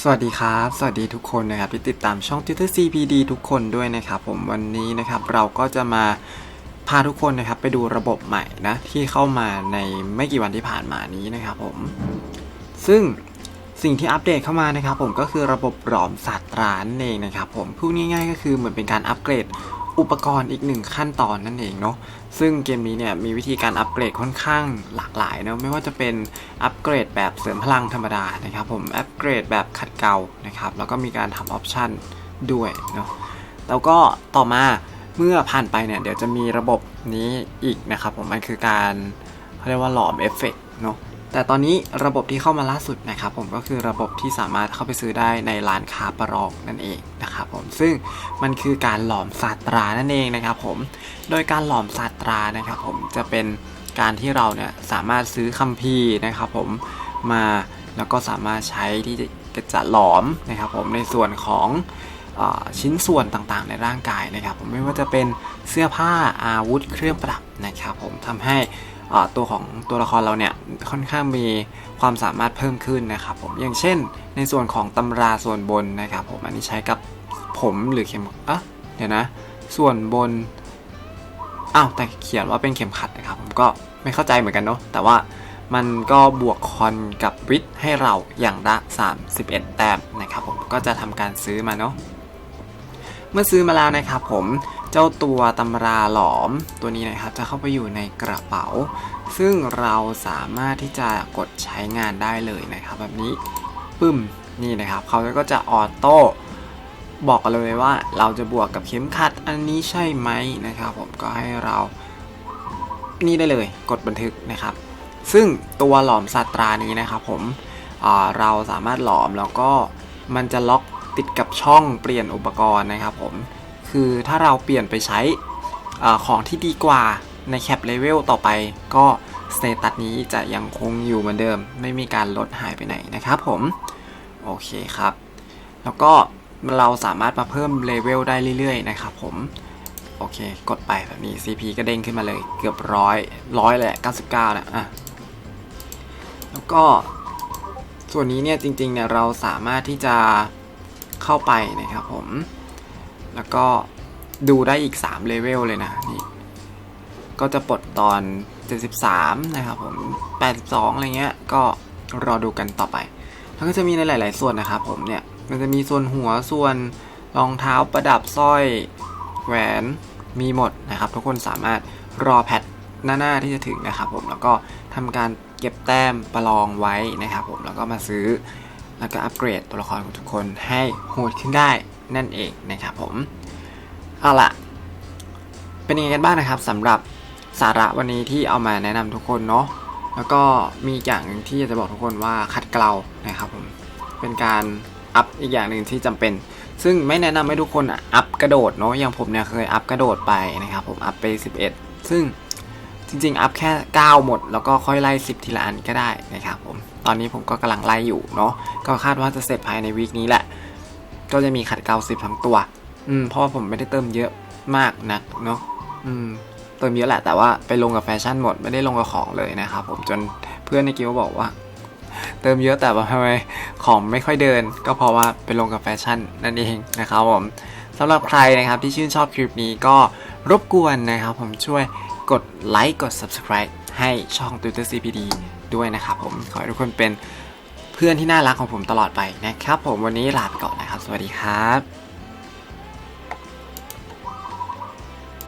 สวัสดีครับ สวัสดีทุกคนนะครับที่ติดตามช่อง Twitter CPD ทุกคนด้วยนะครับผมวันนี้นะครับเราก็จะมาพาทุกคนนะครับไปดูระบบใหม่นะที่เข้ามาในไม่กี่วันที่ผ่านมานี้นะครับผม ซึ่งสิ่งที่อัปเดตเข้ามานะครับผมก็คือระบบหลอมสัตว์ร้านเองนะครับผมพูดง่ายๆก็คือเหมือนเป็นการอัปเกรด อุปกรณ์อีกหนึ่งขั้นตอนนั่นเองเนาะซึ่งเกมนี้เนี่ยมีวิธีการอัปเกรดค่อนข้างหลากหลายเนาะไม่ว่าจะเป็นอัปเกรดแบบเสริมพลังธรรมดานะครับผมอัปเกรดแบบขัดเกลานะครับแล้วก็มีการทำออปชันด้วยเนาะแล้วก็ต่อมาเมื่อผ่านไปเนี่ยเดี๋ยวจะมีระบบนี้อีกนะครับผมมันคือการเขาเรียกว่าหลอมเอฟเฟกต์เนาะ แต่ตอนนี้ระบบที่เข้ามาล่าสุดนะครับผมก็คือระบบที่สามารถเข้าไปซื้อได้ในร้านค้าประลองนั่นเองนะครับผมซึ่งมันคือการหลอมศาตรานั่นเองนะครับผมโดยการหลอมศาตรานะครับผมจะเป็นการที่เราเนี่ยสามารถซื้อคัมภีร์นะครับผมมาแล้วก็สามารถใช้ที่จะจะหลอมนะครับผมในส่วนของอชิ้นส่วนต่างๆ ในร่างกายนะครับผมไม่ว่าจะเป็นเสื้อผ้าอาวุธเครื่องประดับนะครับผมทำให้ ตัวของตัวละครเราเนี่ยค่อนข้างมีความสามารถเพิ่มขึ้นนะครับผมอย่างเช่น ในส่วนของตำราส่วนบนนะครับผมอันนี้ใช้กับผมหรือเข็มอะเดี๋ยวนะ ส่วนบนอ้าวแต่เขียนว่าเป็นเข็มขัดนะครับผมก็ไม่เข้าใจเหมือนกันเนาะแต่ว่ามันก็บวกคอนกับวิทย์ให้เราอย่างละ 31 แต้มนะครับผมก็จะทำการซื้อมาเนาะเมื่อซื้อมาแล้วนะครับผม เจ้าตัวตำราหลอมตัวนี้นะครับจะเข้าไปอยู่ในกระเป๋า ซึ่งเราสามารถที่จะกดใช้งานได้เลยนะครับ แบบนี้ปึ้มนี่นะครับเขาก็จะออโต้บอกเลยว่าเราจะบวกกับเข็มขัดอันนี้ใช่ไหมนะครับ ผมก็ให้เรานี่ได้เลยกดบันทึกนะครับ ซึ่งตัวหลอมสัตรานี้นะครับ ผมเราสามารถหลอมแล้วก็มันจะล็อกติดกับช่องเปลี่ยนอุปกรณ์นะครับ ผม คือถ้าเราเปลี่ยนไปใช้ของที่ดีกว่าในแคปเลเวลต่อไป ก็สเตตัสนี้จะยังคงอยู่เหมือนเดิม ไม่มีการลดหายไปไหนนะครับผม โอเคครับ แล้วก็เราสามารถมาเพิ่มเลเวลได้เรื่อยๆ นะครับผม โอเค กดไปแบบนี้ CP ก็เด้งขึ้นมาเลยเกือบร้อยร้อยเลยอะ99นะอะแล้วก็ส่วนนี้เนี่ยจริงๆเนี่ยเราสามารถที่จะเข้าไปนะครับผม แล้วก็ดูได้อีก 3 เลเวลเลยนะ นี่ ก็จะปลดตอน 73 นะครับผม 82 อะไรเงี้ย ก็รอดูกันต่อไป แล้วก็จะมีในหลาย ๆ ส่วนนะครับผมเนี่ย มันจะมีส่วนหัว ส่วนรองเท้าประดับสร้อย แหวน มีหมดนะครับ ทุกคนสามารถรอแพทหน้า ๆ ที่จะถึงนะครับผม แล้วก็ทำการเก็บแต้มประลองไว้นะครับผม แล้วก็มาซื้อ แล้วก็อัปเกรดตัวละครของทุกคนให้โหดขึ้นได้ นั่นเองนะครับผมเอาล่ะเป็นยังไงกันบ้างนะครับสำหรับสาระวันนี้ที่เอามาแนะนำทุกคนเนาะแล้วก็มีอย่างหนึ่งที่จะบอกทุกคนว่าคัดเกลานะครับผมเป็นการอัพอีกอย่างหนึ่งที่จำเป็น ซึ่งไม่แนะนำให้ทุกคนอัพกระโดดเนาะอย่างผมเนี่ยเคยอัพกระโดดไปนะครับผมอัพไป 11 ซึ่งจริงๆ อัพแค่ 9 หมด แล้วก็ค่อยไล่ 10 ทีละอันก็ได้นะครับผมตอนนี้ผมก็กำลังไล่อยู่เนาะก็คาดว่าจะเสร็จภายในวีคนี้แหละ ก็จะมีขัดเกลา10ทั้งตัว อืมเพราะว่าผมไม่ได้เติมเยอะมากนักเนาะอืมเติมเยอะแหละแต่ว่าไปลงกับแฟชั่นหมดไม่ได้ลงกับของเลยนะครับผมจนเพื่อนในกิลด์บอกว่า เติมเยอะแต่ว่าทำไมของไม่ค่อยเดิน ก็เพราะว่าไปลงกับแฟชั่นนั่นเองนะครับผมสำหรับใครนะครับที่ชื่นชอบคลิปนี้ก็รบกวนนะครับผมช่วยกดไลค์กด subscribe ให้ช่อง Twitter CPD ด้วยนะครับผมขอให้ทุกคนเป็นเพื่อนที่น่ารักของผมตลอดไปนะครับผมวันนี้ลาไปก่อน สวัสดีครับ